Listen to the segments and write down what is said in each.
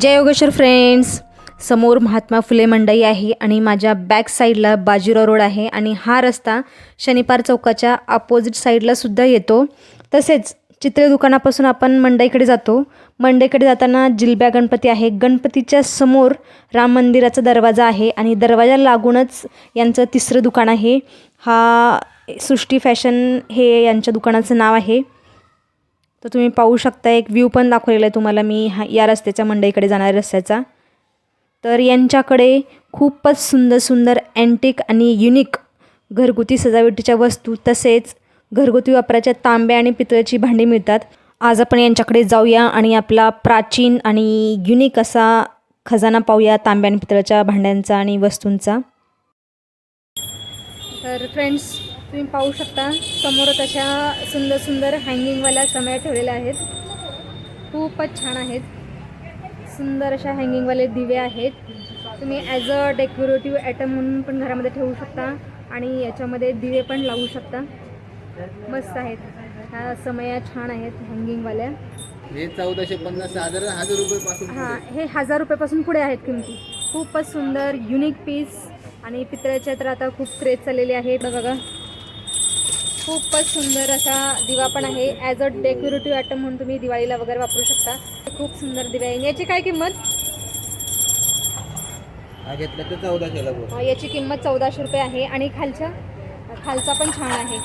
जय Yogeshwar friends समोर महात्मा फुले मंडई आहे आणि माझ्या बॅक साईडला बाजीराव रोड आहे आणि हा रस्ता शनिपार चौकाच्या अपोजिट साईडला सुद्धा येतो. तसेच चित्रे दुकानापासून आपण मंडईकडे जातो. मंडईकडे जाताना जिलब्या गणपती आहे. गणपतीच्या समोर राम मंदिराचा दरवाजा आहे आणि दरवाजा लागूनच यांचं तिसरं दुकान आहे. हा सृष्टी फॅशन हे यांच्या दुकानाचं नाव आहे. तर तुम्ही पाहू शकता एक व्ह्यू पण दाखवलेला आहे तुम्हाला मी हा या रस्त्याच्या मंडईकडे जाणाऱ्या रस्त्याचा. तर यांच्याकडे खूपच सुंदर सुंदर अँटिक आणि युनिक घरगुती सजावटीच्या वस्तू तसेच घरगुती वापराच्या तांब्या आणि पितळेची भांडी मिळतात. आज आपण यांच्याकडे जाऊया आणि आपला प्राचीन आणि युनिक असा खजाना पाहूया तांब्या आणि पितळाच्या भांड्यांचा आणि वस्तूंचा. तर फ्रेंड्स तुम्ही पाहू शकता समोरच अशा सुंदर सुंदर हँगिंगवाल्या समया ठेवलेल्या आहेत. खूपच छान आहेत. सुंदर अशा हँगिंगवाले दिवे आहेत. तुम्ही ॲज अ डेकोरेटिव्ह ॲटम म्हणून पण घरामध्ये ठेवू शकता आणि याच्यामध्ये दिवे पण लावू शकता. मस्त आहेत. ह्या समया छान आहेत हँगिंगवाल्या हे चौदाशे पन्नास साधारण हजार रुपये पासून हां हे हजार रुपयापासून पुढे आहेत किमती. खूपच सुंदर युनिक पीस आणि पितळ्याच्या तर आता खूप क्रेज चाललेली आहे. बघा. खूपच सुंदर असा दिवा पण आहे. ॲज अ डेकोरेटिव्ह आयटम म्हणून तुम्ही दिवाळीला वगैरे वापरू शकता. खूप सुंदर दिवा आहे. याची काय किंमत? घेतला तर चौदाशेला बोल अं, याची किंमत चौदाशे रुपये आहे. आणि खालच्या? खालचा पण छान आहे.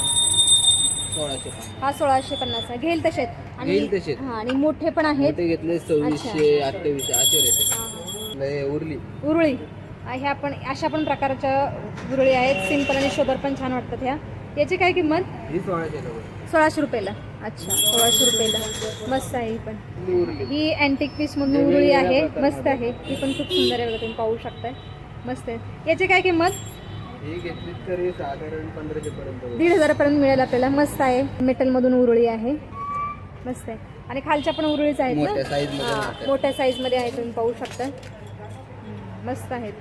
सोळाशे हा सोळाशे पन्नास आहे. घेईल तसेच. हां आणि मोठे पण आहेत. घेतले सव्वीसशे अठ्ठावीसशे असे उरली. उरुळी. ह्या पण अशा पण प्रकारच्या उरुळी आहेत. सिंपल आणि शोभर पण छान वाटतात ह्या. याची काय किंमत? ही सोळाशे रुपयाला. अच्छा सोळाशे रुपयाला. मस्त आहे ही पण. ही ही अँटिक पीस म्हणून उरुळी आहे. मस्त आहे. ही पण खूप सुंदर आहे बघा तुम्ही पाहू शकताय. मस्त आहे. याची काय किंमत? ही घेतली तरी साधारण पंधराशे पर्यंत होईल. दीड हजारापर्यंत मिळेल आपल्याला. मस्त आहे. मेटलमधून उरुळी आहे. मस्त आहे. आणि खालच्या पण उरुळीच आहेत मोठ्या size मध्ये हां, मोठ्या. मोठ्या साईजमध्ये आहे तुम्ही पाहू शकता हम्म, मस्त आहेत.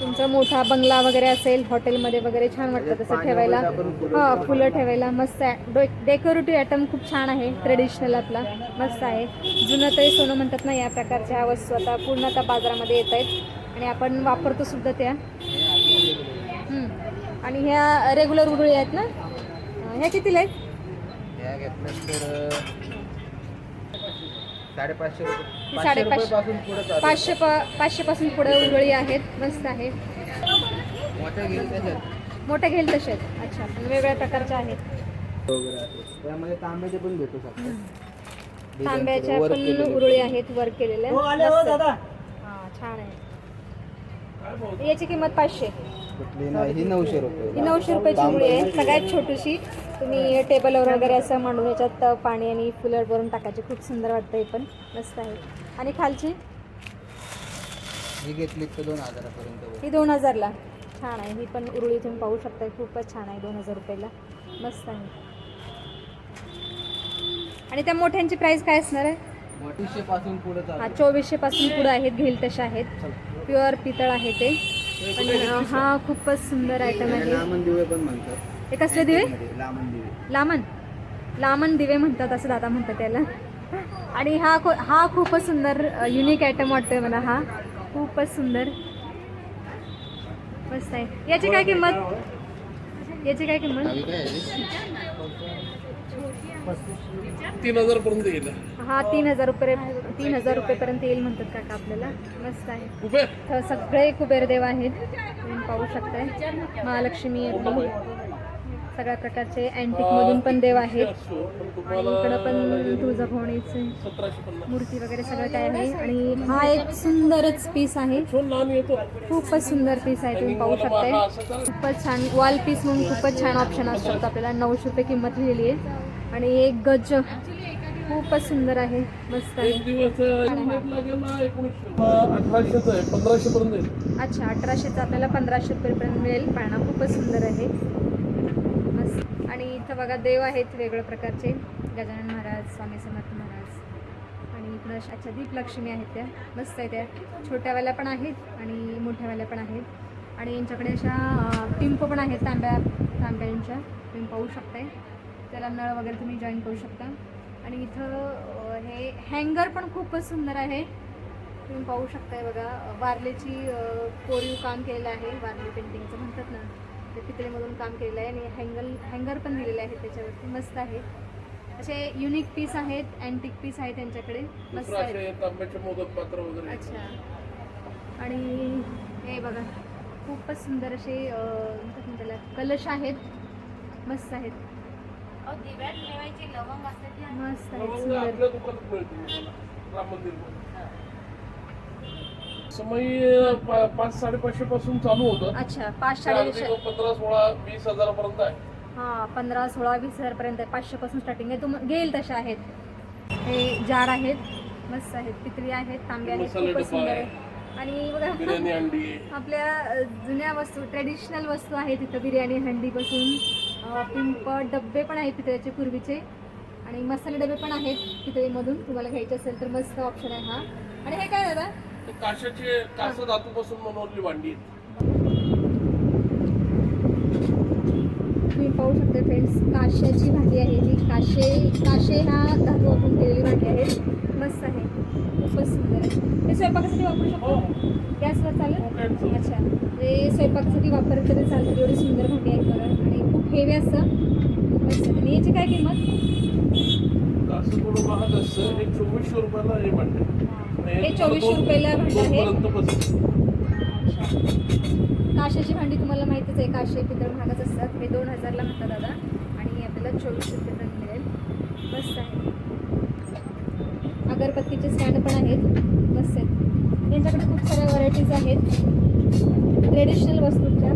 तुमचा मोठा बंगला वगैरे असेल हॉटेलमध्ये वगैरे छान वाटतं तसं ठेवायला. हां ठेवतो. फुलं ठेवायला मस्त आहे. डेकोरेटिव्ह आयटम खूप छान आहे ट्रेडिशनल आपला. मस्त आहे. जुनं तरी सोनं म्हणतात ना या प्रकारच्या वस्तू आता पूर्ण आता बाजारामध्ये येत आहेत. आणि आपण वापरतो सुद्धा त्या. आणि ह्या रेग्युलर उरुळी आहेत ना? ह्या कितीला आहेत? साडेपाचशे रुपये ही पाचशे साडेपाचशे. रुपयापासून पुढे पाचशे प पाचशेपासून पुढे उरुळी आहेत. मस्त आहे. मोठ्या घेईल मोठ्या आहेत अच्छा पण वेगवेगळ्या प्रकारच्या आहेत. त्यामध्ये तांब्याचे पण भेटू शकतात. तांब्याच्या पण. उरुळी आहेत वर्क केलेल्या. मस्त. हां छान आहे. याची किंमत पाचशे. ही नऊशे रुपये. ही नऊशे रुपयाची उरुळी आहे. सगळ्यात छोटीशी. तुम्ही टेबलवर वगैरे असं मांडून याच्यात पाणी आणि फुलं भरून टाकायची. खूप सुंदर वाटतं हे पण. मस्त आहे. आणि खालची? ही घेतली तर दोन हजारापर्यंत. ही दोन हजारला. छान आहे. ही पण उरुळी तुम्ही पाहू शकता खूपच छान आहे दोन हजार रुपयाला. मस्त आहे. आणि त्या मोठ्यांची प्राईस काय असणार आहे? मोठीशे पासून पुढे हा चोवीसशे पासून पुढे आहेत. घेईल तसे आहेत. प्युअर पितळ आहे ते. पण हा खूपच सुंदर आयटम आहे. हे कसले दिवे? लामण दिवे. लामण. लामण दिवे म्हणतात असं दादा म्हणतात त्याला आणि हा खू हा खूपच सुंदर युनिक आयटम वाटतोय मला हा. खूपच सुंदर. मस्त आहे. याची काय किंमत? याची काय किंमत? तीन हजार पर्यंत येईल. हा तीन हजार रुपये तीन हजार रुपयेपर्यंत येईल म्हणतात काका आपल्याला. मस्त आहे. सगळे कुबेरदेव आहेत. तुम्ही पाहू शकताय. महालक्ष्मी सगळ्या प्रकारचे अँटिक मधून पण देव आहेत. आणि इकडं पण तुळजाभवानीचे पन्नास. मूर्ती वगैरे सगळं काय आहे. आणि हा एक सुंदरच पीस आहे. खूपच सुंदर पीस आहे. तुम्ही पाहू शकताय. खूपच छान वॉल पीस म्हणून खूपच छान ऑप्शन असतात. आपल्याला नऊशे रुपये किंमत लिहिली आहे. आणि एक गज. खूपच सुंदर आहे. मस्त पर्यंत अच्छा अठराशेचं आपल्याला पंधराशे रुपयेपर्यंत मिळेल. पाळणा खूपच सुंदर आहे. आणि इथं बघा देव आहेत वेगळ्या प्रकारचे. गजानन महाराज स्वामी समर्थ महाराज. आणि इकडं अच्छा दीपलक्ष्मी आहेत त्या. मस्त आहे त्या. छोट्यावाल्या पण आहेत आणि मोठ्यावाल्या पण आहेत. आणि यांच्याकडे अशा पिंप पण आहेत तांब्या तांब्यांच्या. तुम्ही पाहू शकताय. त्याला नळ वगैरे तुम्ही जॉईन करू शकता. आणि इथं हे हँगर पण खूपच सुंदर आहे. तुम्ही पाहू शकताय बघा. वारलेची कोरीव काम केलेलं आहे. वारले पेंटिंगचं म्हणतात ना. ते पितळेमधून काम केलेलं आहे आणि हँगल हँगर पण दिलेले आहेत त्याच्यावरती. मस्त आहे. असे युनिक पीस आहेत अँटिक पीस आहे त्यांच्याकडे. मस्त आहेत. अच्छा. आणि हे बघा खूपच सुंदर असे त्याला कलश आहेत. मस्त आहेत. मस्त आहेत लवंग सुंदर आपल्या दुकानात मिळते तुम्हाला, राम मंदिर समय पा- पाच साडेपाचशे पासून चालू होतं. अच्छा पाच ते अगदी पंधरा सोळा वीस हजारापर्यंत आहे. हां पंधरा सोळा वीस हजारपर्यंत आहे. पाचशेपासून स्टार्टिंग आहे. तुम घेईल तशा आहेत. हे जार आहेत मस्त आहेत पितळी आहेत तांबे आहेत मसाले खूपच डब्बा सुंदर आहे. आहे आणि बघा बिर्याणी अंडी आपल्या अ, जुन्या वस्तू ट्रेडिशनल वस्तू आहेत तिथं बिर्याणी हंडीपासून. अ, पिंप डब्बे पण आहेत पितळेचे पूर्वीचे. आणि मसाले डबे पण आहेत पितळीमधून. तुम्हाला घ्यायचे असेल तर मस्त ऑप्शन आहे हा. आणि हे काय दादा? काशाचे कासा धातूपासून बनवलेली भांडी आहेत. तुम्ही पाहू शकता फ्रेंड्स काश्याची भांडी आहे ही काशे काशे हा धातू वापरून केलेली भांडी आहे मस्त आहे. खूपच सुंदर आहे. हे स्वयंपाकासाठी वापरू हो. शकतो गॅसवर चालेल? कोकणचं. अच्छा. हे स्वयंपाकासाठी वापरलं तरी चालतं. एवढी सुंदर भांडी आहेत बघा आणि खूप हेवी असतं मस्त. आणि याची काय किंमत? कासं थोडं महाग असतं हे चोवीसशे रुपयाला हे भांडे हे 2400 रुपयाला काशाची भांडी तुम्हाला माहितीच आहे काशे पितळ महागच असतात. हे दोन हजारला म्हणतात दादा. आणि आपल्याला चोवीस रुपये मिळेल. मस्त आहे. अगरबत्तीचे स्टँड पण आहेत. मस्त आहेत यांच्याकडे खूप साऱ्या व्हरायटीज आहेत. ट्रेडिशनल वस्तूंच्या.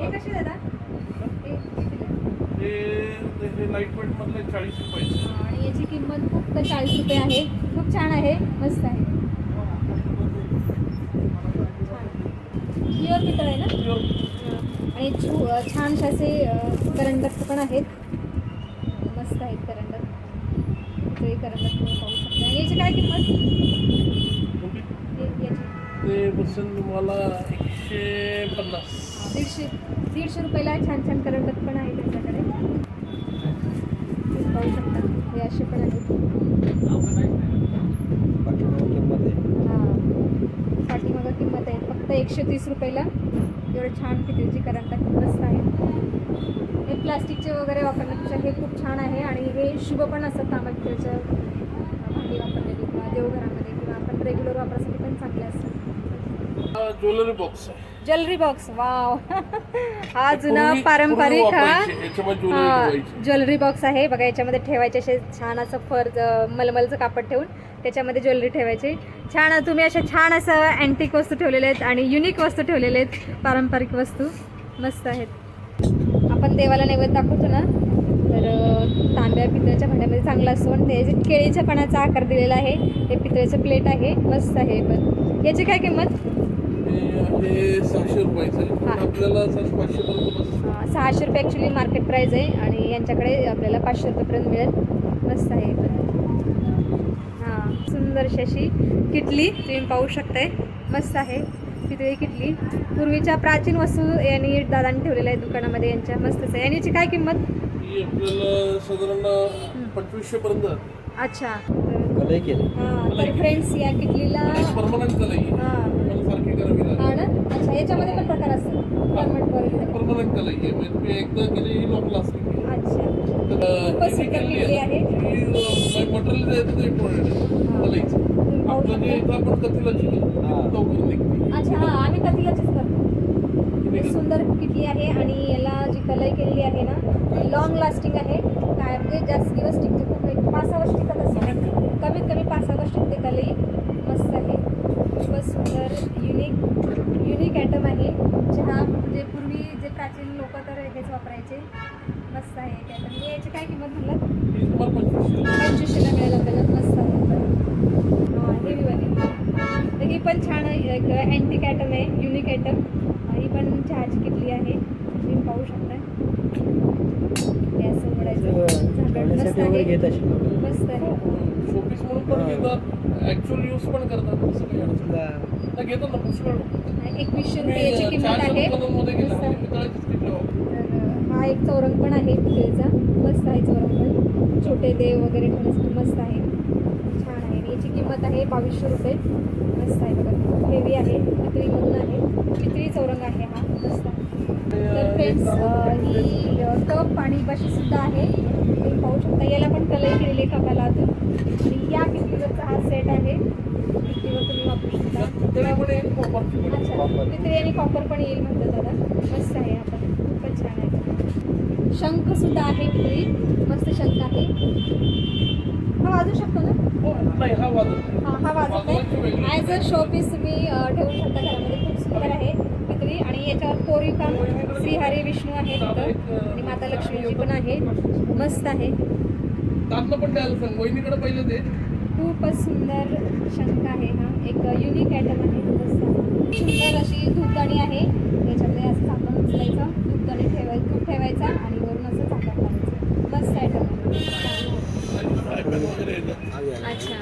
हे कसे दादा? हे लाइट चाळीस आणि याची किंमत फक्त चाळीस रुपये आहे. खूप छान आहे. मस्त आहे. प्युअर पितळ आहे ना? आणि छू छानसे असे करंडक पण आहेत. मस्त आहेत करंडक. पितळी करंडक तुम्ही पाहू शकता. याची काय किंमत? याची. ते बसेल तुम्हाला एकशे पन्नास. दीडशे दीडशे रुपयाला छान छान करंडक पण आहे त्यांच्याकडे तुम्ही पाहू शकता. हे असे पण आहेत. पाठीमागे किंमत आहे. हां. पाठीमागं किंमत आहे. फक्त एकशे तीस रुपयाला. एवढं छान पितळीची करंटा मस्त आहे. हे प्लास्टिकचे वगैरे वापरण्यापेक्षा हे खूप छान आहे आणि हे शुभ पण असतात तांबा पितळीच्या भांडी वापरलेली किंवा देवघरामध्ये किंवा आपण रेग्युलर वापरासाठी पण चांगले असतात. Jewellery box jewellery box wow. हा जुना पारंपरिक हा ज्वेलरी हा, बॉक्स आहे. बघा याच्यामध्ये ठेवायचे असे छान असं फर मलमलचं कापड ठेवून त्याच्यामध्ये ज्वेलरी ठेवायची. छान तुम्ही अशा छान असं अँटिक वस्तू ठेवलेल्या आहेत आणि युनिक वस्तू ठेवलेल्या आहेत. पारंपरिक वस्तू. मस्त आहेत. आपण देवाला नैवेद्य दाखवतो ना? तर तांब्या पितळेच्या भांड्यामध्ये चांगला असतो आणि ते केळीच्या पानाचा आकार दिलेला आहे हे पितळेचं प्लेट आहे. मस्त आहे. पण याची काय किंमत? सहाशे रुपयाचं आहे पण हा. आपल्याला सर पाचशे पर्यंत बसतं अं, सहाशे रुपये ॲक्च्युली मार्केट प्राईस आहे आणि यांच्याकडे आपल्याला पाचशे रुपयेपर्यंत मिळेल. मस्त आहे हां सुंदरशी अशी किटली तुम्ही पाहू शकताय. मस्त आहे. पितळी किटली. पूर्वीच्या प्राचीन वस्तू यांनी दादांनी ठेवलेल्या आहेत दुकानामध्ये यांच्या. मस्तच आहे. आणि याची काय किंमत? ही आपल्याला साधारण पंचवीसशे पर्यंत जाते. अच्छा. तर कलई केलं. हां, तर फ्रेंड्स या किटलीला परमनंट कलई हां मला सारखी करावी लागेल हा ना अच्छा याच्यामध्ये पण प्रकार असतात. परमनंट वगैरे. परमनंट एकदा केली ही आहे अच्छा. ही. ही मटेरियल ते इम्पॉर्टंट आपलं जे इथं आपण हा. लवकर निघते. अच्छा हां आम्ही कथिलाचीच करतो. सुंदर किटली आहे आणि याला जी कलई केलेली आहे ना ती लॉंग लास्टिंग आहे. काय म्हणजे जास्त दिवस टिकते. पाच सहा वर्ष टिकत असेल. कमीत कमी. पाच सहा वर्ष टिकते. कलई मस्त आहे. खूपच सुंदर युनिक युनिक ॲटम आहे. चहा म्हणजे पूर्वी जे प्राचीन लोक तर हेच वापरायचे. मस्त आहे एक ॲटम याची काय किंमत म्हणलं पंचवीसशेला मिळेल आपल्याला. मस्त आहे. हां तर ही पण छान एक अँटिक ॲटम आहे. युनिक ॲटम ही पण चहाची किटली आहे? तुम्ही पाहू शकता. हे असं उघडायचं. मस्त आहे. मस्त आहे. शोपीस म्हणून पण. घेतात ऍक्च्युअल यूज पण करतात तसं काही अडचण घेतात ना पुष्कळ लोकं. एकवीसशे याची किंमत आहे. हा एक चौरंग पण आहे पितळेचा मस्त आहे चौरंग पण. छोटे देव वगैरे ठेवण्यासाठी मस्त आहे. छान आहे. याची किंमत आहे बावीसशे रुपये. मस्त आहे बघा. हेवी आहे. पितळीमधून आहे. पितळी चौरंग आहे हा. मस्त. आहे तर फ्रेंड्स ही कप आणि बशीसुद्धा आहे. तुम्ही पाहू शकता. याला पण कलर केलेले कपाला अजून आणि या पितळीवरचा हा सेट आहे? पितळीवर तुम्ही वापरू शकता. अच्छा. पितळी आणि कॉपर पण येईल म्हणतात दादा. मस्त आहे आपण. खूपच छान आहे. शंख सुद्धा आहे पितळी मस्त शंख आहे. हा वाजू शकतो ना? हो, हा वाजत नाही. ॲज अ शो पीस तुम्ही ठेवू शकता घरामध्ये खूप सुंदर आहे पितळी आणि याच्यावर कोरीव काम. श्रीहरी विष्णू आहे तिथं आणि माता लक्ष्मीजी पण आहे. मस्त आहे. तांदूळ पण द्यायला सांग वहिनीकडे पहिले ते खूपच सुंदर शंख आहे हा. एक युनिक आयटम आहे. मस्त सुंदर अशी धूपदाणी आहे. याच्यामध्ये असं झाकण उचलायचं. धूपदाणी ठेवाय धूप ठेवायचा आणि वरून असं झाकण लावायचं. मस्त आयटम आहे. अच्छा.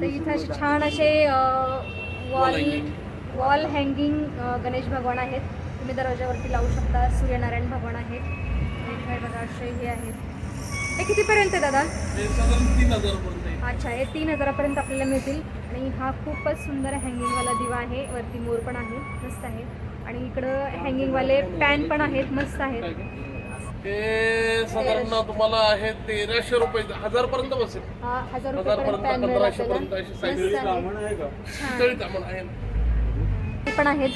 तर इथं असे छान असे वॉल वॉल हँगिंग गणेश भगवान आहेत. तुम्ही दरवाजावरती लावू शकता. सूर्यनारायण भगवान आहेत. आणि बघा असे हे आहेत. हे कितीपर्यंत आहे दादा? हे साधारण तीन हजार पर्यंत आहे. अच्छा हे तीन हजारापर्यंत आपल्याला मिळतील. आणि हा खूपच सुंदर हँगिंगवाला दिवा आहे. वरती मोर पण आहे. मस्त आहे. आणि इकडं हँगिंगवाले पॅन पण आहेत. मस्त आहेत. हे साधारण तुम्हाला आहे तेराशे रुपये. हजार पर्यंत बसेल. हा हजार हजार रुपयापर्यंत पर्यंत पॅन मिळेल पंधराशे आपल्याला. पर्यंत मस्त आहे. हे पण आहेत.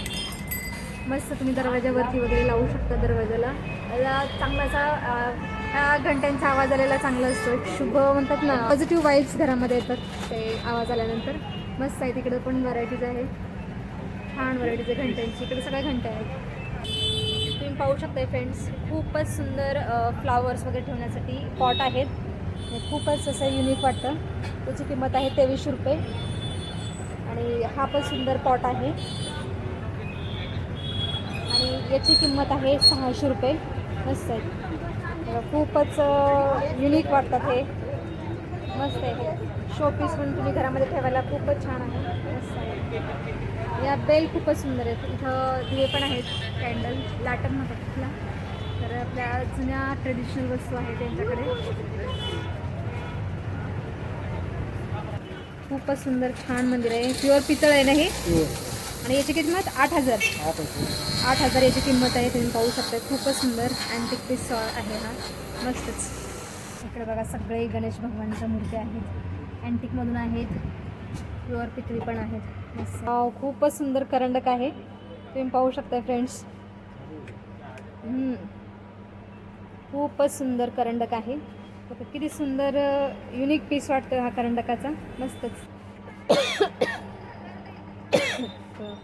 मस्त तुम्ही दरवाजावरती वगैरे लावू शकता दरवाजाला. याला चांगलासा अं, ह्या घंट्यांचा आवाज आलेला चांगला असतो. एक शुभ म्हणतात ना पॉझिटिव्ह वाईब्स घरामध्ये येतात. ते आवाज आल्यानंतर मस्त आहे तिकडं पण व्हरायटीज आहे. छान व्हरायटीज आहे घंट्यांची. इकडे सगळ्या घंट्या आहेत. तुम्ही पाहू शकताय फ्रेंड्स खूपच सुंदर फ्लावर्स वगैरे ठेवण्यासाठी पॉट आहेत. खूपच असं युनिक वाटतं. त्याची किंमत आहे तेवीसशे रुपये. आणि हा पण सुंदर पॉट आहे. आणि याची किंमत आहे सहाशे रुपये. मस्त आहे. खूपच युनिक वाटतात हे. मस्त आहे शोपीस पण तुम्ही घरामध्ये ठेवायला खूपच छान आहे. मस्त आहे. या बेल खूपच सुंदर आहेत. इथं दिवे पण आहेत. कॅन्डल लाटन म्हणतात तिथला. तर आपल्या जुन्या ट्रेडिशनल वस्तू आहेत त्यांच्याकडे. खूपच सुंदर छान मंदिर आहे. प्युअर पितळ आहे ना हे? आणि याची किंमत आठ हजार. आठ हजार याची किंमत आहे तुम्ही पाहू शकता. खूपच सुंदर अँटिक पीस आहे हा. मस्तच. इकडे बघा सगळे गणेश भगवानच्या मूर्त्या आहेत. अँटिकमधून आहेत. प्युअर पितळी पण आहेत. खूपच सुंदर करंडक आहे. तुम्ही पाहू शकता फ्रेंड्स खूपच सुंदर करंडक आहे. किती सुंदर युनिक पीस वाटतो हा करंडकाचा. मस्तच.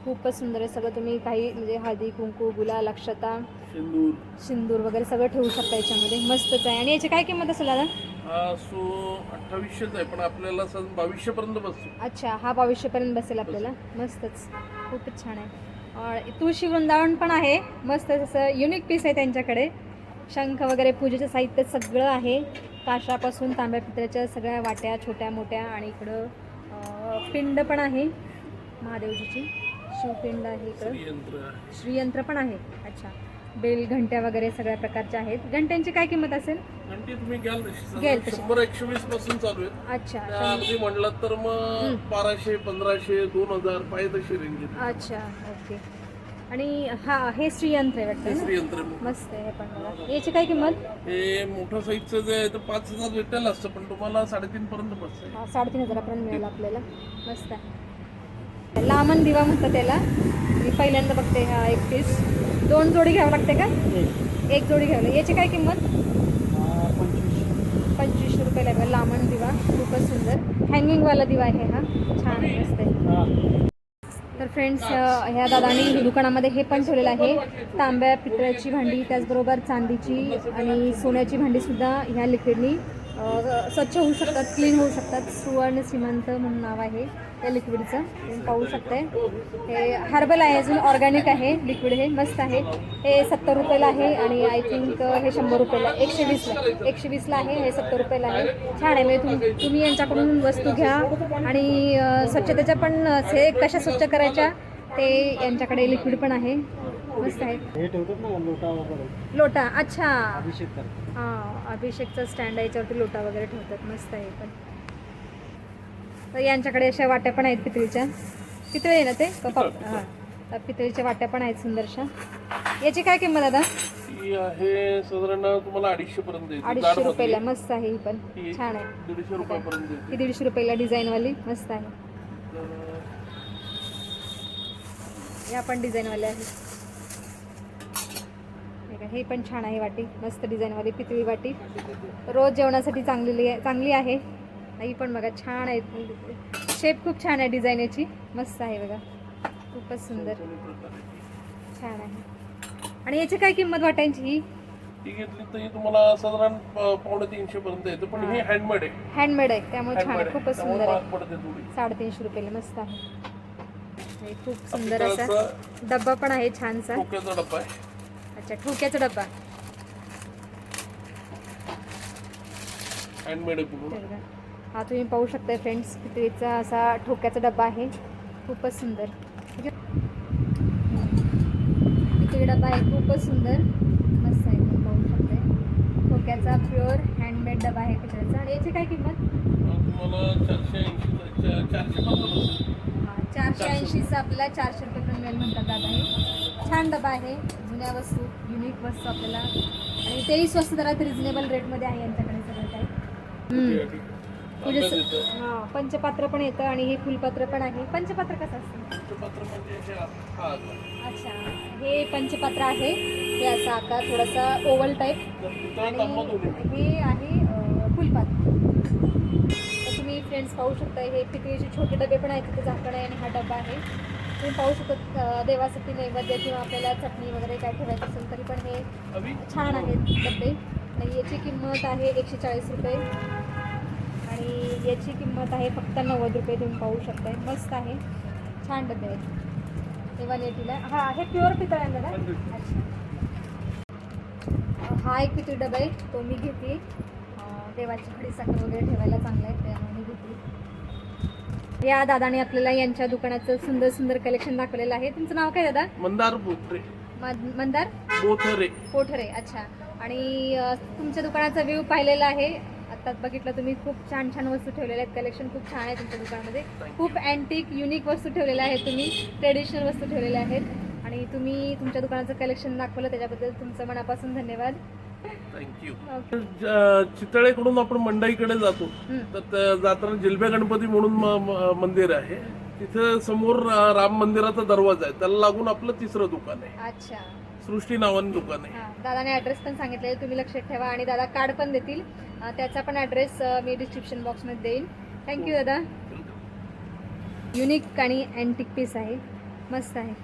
खूपच सुंदर आहे. सगळं तुम्ही काही म्हणजे हळदी कुंकू गुलाल अक्षता सिंदूर. सिंदूर वगैरे सगळं ठेवू शकता याच्यामध्ये. मस्तच आहे. आणि याची काय किंमत असेल दादा? हा सो अठ्ठावीसशेच आहे पण आपल्याला सण बावीसशे पर्यंत बसतो. अच्छा हा बावीसशेपर्यंत बसेल आपल्याला? मस्तच. खूपच छान आहे. तुळशी वृंदावन पण आहे. मस्त असं युनिक पीस आहे त्यांच्याकडे. शंख वगैरे पूजेचं साहित्य सगळं आहे. काशापासून तांब्या पितळ्याच्या सगळ्या वाट्या छोट्या मोठ्या आणि इकडं पिंड पण आहे महादेवजीची. शिवपिंड आहे इकडं. यंत्र श्रीयंत्र पण आहे. अच्छा. बेल घंट्या वगैरे सगळ्या प्रकारच्या आहेत. घंट्यांची काय किंमत असेल? घंटी तुम्ही घ्याल. शंभर एकशे वीसपासून चालू आहे. अच्छा. अगदी म्हणलं तर मग बाराशे पंधराशे दोन हजार पाहिजे तशी रेंज अच्छा. ओके. आणि हा हे श्रीयंत्र आहे वाटतं तिसरी ना? यंत्र मस्त आहे. हे पण बघा. याची काय किंमत? हे मोठं साईजचं जे आहे ते पाच हजार रिटेल असतं पण तुम्हाला साडेतीन पर्यंत बसतं. हा, साडेतीन हजारापर्यंत मिळेल आपल्याला. मस्त आहे. लामन दिवा म्हणतात त्याला. मी पहिल्यांदा बघते हा एक पीस दोन जोडी घ्यावं लागते का? एक. जोडी घ्यावं लागेल. याची काय किंमत? पंचवीसशे रुपयाला आहे बघा, लामण दिवा. खूपच सुंदर. हँगिंगवाला दिवा आहे हा. छान आहे. तर फ्रेंड्स ह्या दादानी दुकानामध्ये हे पण ठेवलेलं आहे. तांब्या पितळ्याची भांडी त्याचबरोबर चांदीची आणि सोन्याची भांडीसुद्धा ह्या लिक्विडनी स्वच्छ होऊ शकतात क्लीन होऊ शकतात. सुवर्ण श्रीमंत म्हणून नाव आहे. त्या लिक्विडचं. पाहू शकताय. हे हर्बल आहे अजून ऑर्गॅनिक आहे. लिक्विड हे मस्त आहे. हे सत्तर रुपयाला आहे आणि आय थिंक हे शंभर रुपयाला एकशे वीसला एकशे वीसला आहे. हे सत्तर रुपयाला आहे. छान आहे. म्हणजे तुम तुम्ही यांच्याकडून वस्तू घ्या आणि स्वच्छतेच्या पण हे कशा स्वच्छ करायच्या ते यांच्याकडे लिक्विड पण आहे. मस्त आहे. हे लोटा अच्छा. हां अभिषेकचा स्टँड आहे याच्यावरती लोटा वगैरे ठेवतात. मस्त आहे पण. तर यांच्याकडे अशा वाट्या पण आहेत पितळीच्या. पितळी आहे ना ते? हां. पितळीच्या वाट्या पण आहेत सुंदरशा. याची काय किंमत दादा ही साधारण तुम्हाला अडीचशे पर्यंत येते अडीचशे. रुपयाला. मस्त आहे ही पण. छान आहे. दीडशे रुपयापर्यंत येते ही दीडशे रुपयाला डिझाईनवाली. मस्त आहे. या पण डिझाईनवाल्या आहेत. हे हे पण छान आहे वाटी. मस्त डिझाईनवाली पितळी वाटी. रोज जेवणासाठी चांगली आहे चांगली आहे. ही पण बघा छान आहे शेप खूप छान आहे डिझाईन याची. मस्त आहे बघा. खूपच सुंदर. छान आहे. आणि याची काय किंमत वाटायची ही? ही घेतली तर तुम्हाला साधारण पावणे तीनशे पर्यंत येते पण ही हँडमेड आहे. हँडमेड आहे. त्यामुळे छान आहे. खूपच सुंदर आहे. साडेतीनशे रुपयाला मस्त आहे. हे खूप सुंदर असा डब्बा पण आहे छानसा. ठोक्याचा डब्बा आहे. अच्छा ठोक्याचा डब्बा. हँडमेड आहे. हा तुम्ही पाहू शकता फ्रेंड्स पितळीचा असा ठोक्याचा डब्बा आहे. खूपच सुंदर. पितळी डब्बा आहे खूपच सुंदर. मस्त आहे तुम्ही पाहू शकता ठोक्याचा प्युअर हँडमेड डबा आहे पितळीचा आणि याची काय किंमत? चारशे हा, ऐंशीचा आपल्याला चारशे रुपये पण मिळेल म्हणतात दादा हे. छान डबा आहे जुन्या वस्तू युनिक वस्तू आपल्याला. आणि तेही स्वस्त दरात रिजनेबल रेटमध्ये आहे यांच्याकडे सगळं काही. म्हणजे स-. हा पंचपात्र पण येतं आणि हे फुलपात्र पण आहे. पंचपात्र कसं असतं. अच्छा हे पंचपात्र आहे. हे असं आकार थोडासा ओव्हल टाईप आणि हे आहे अं, फुलपात्र. तर तुम्ही फ्रेंड्स पाहू शकता हे पितळीचे छोटे डबे पण आहेत. तिथे झाकण आहे आणि हा डबा आहे. तुम्ही पाहू शकता अं, देवासाठी नैवेद्य किंवा आपल्याला चटणी वगैरे काय ठेवायचं असेल तरी पण हे छान आहेत डबे. आणि याची किंमत आहे एकशे चाळीस रुपये. आणि याची किंमत आहे फक्त नव्वद रुपये तुम्ही पाहू शकताय. मस्त आहे. छान डबे आहेत हे वन एटीला हा हे प्युअर पितळ आहे ना? अच्छा. हा एक पितळी डबा आहे. तो मी घेते. देवाची खडी साखर वगैरे ठेवायला चांगला आहे. त्यामुळे मी घेते. या दादाने आपल्याला यांच्या दुकानाचं सुंदर सुंदर कलेक्शन दाखवलेलं आहे. तुमचं नाव काय दादा? मंदार मद- मंदार? बोथरे कोठरे अच्छा. आणि तुमच्या दुकानाचा व्ह्यू पाहिलेला आहे. आता बघितलं तुम्ही खूप छान छान वस्तू ठेवलेल्या आहेत. कलेक्शन खूप छान आहे तुमच्या दुकानामध्ये. खूप अँटिक युनिक वस्तू ठेवलेल्या आहेत तुम्ही. ट्रेडिशनल वस्तू ठेवलेल्या आहेत. आणि तुम्ही तुमच्या दुकानाचं कलेक्शन दाखवलं त्याच्याबद्दल तुमचं मनापासून धन्यवाद. थँक्यू चितळेकडून आपण मंडईकडे जातो. हं. तर जाताना जिलबे गणपती म्हणून मंदिर आहे. तिथे समोर राम मंदिराचा दरवाजा आहे. त्याला लागून आपलं तिसरं दुकान आहे. अच्छा. सृष्टी नावाने दुकान आहे. हां दादाने ॲड्रेस पण सांगितलेलं तुम्ही लक्षात ठेवा आणि दादा कार्ड पण देतील. अ, त्याचा पण ॲड्रेस मी डिस्क्रिप्शन बॉक्समध्ये देईन. थँक्यू दादा. युनिक आणि अँटिक पीस आहे. मस्त आहे.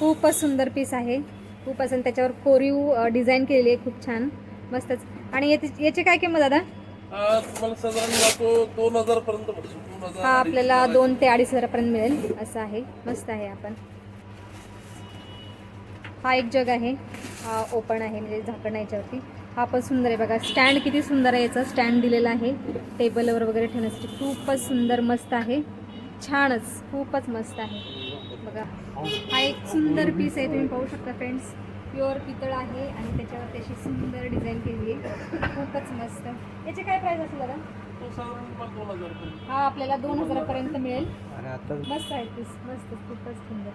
खूपच सुंदर पीस आहे. खूपच आणि त्याच्यावर कोरीव डिझाईन केलेली आहे. खूप छान. मस्तच. आणि याची याची काय किंमत दादा? हा तुम्हाला साधारण जातो दोन हजार पर्यंत बसतो दोन हजार हा आपल्याला दोन ते अडीच हजारापर्यंत मिळेल. असं आहे. मस्त आहे आपण. हा एक जग आहे. हा ओपन आहे म्हणजे झाकण याच्यावरती. हा पण सुंदर आहे बघा. स्टँड किती सुंदर आहे याचा. स्टँड दिलेला आहे. टेबलवर वगैरे ठेवण्यासाठी खूपच सुंदर मस्त आहे. छानच. खूपच मस्त आहे. बघा. हा एक सुंदर पीस आहे. तुम्ही पाहू शकता फ्रेंड्स प्युअर पितळ आहे आणि त्याच्यावर त्याची सुंदर डिझाईन केली आहे. खूपच मस्त. याचे काय प्राईस असेल दादा? हा आपल्याला दोन हजारापर्यंत मिळेल. आणि आता मस्त आहे पीस मस्त खूपच सुंदर.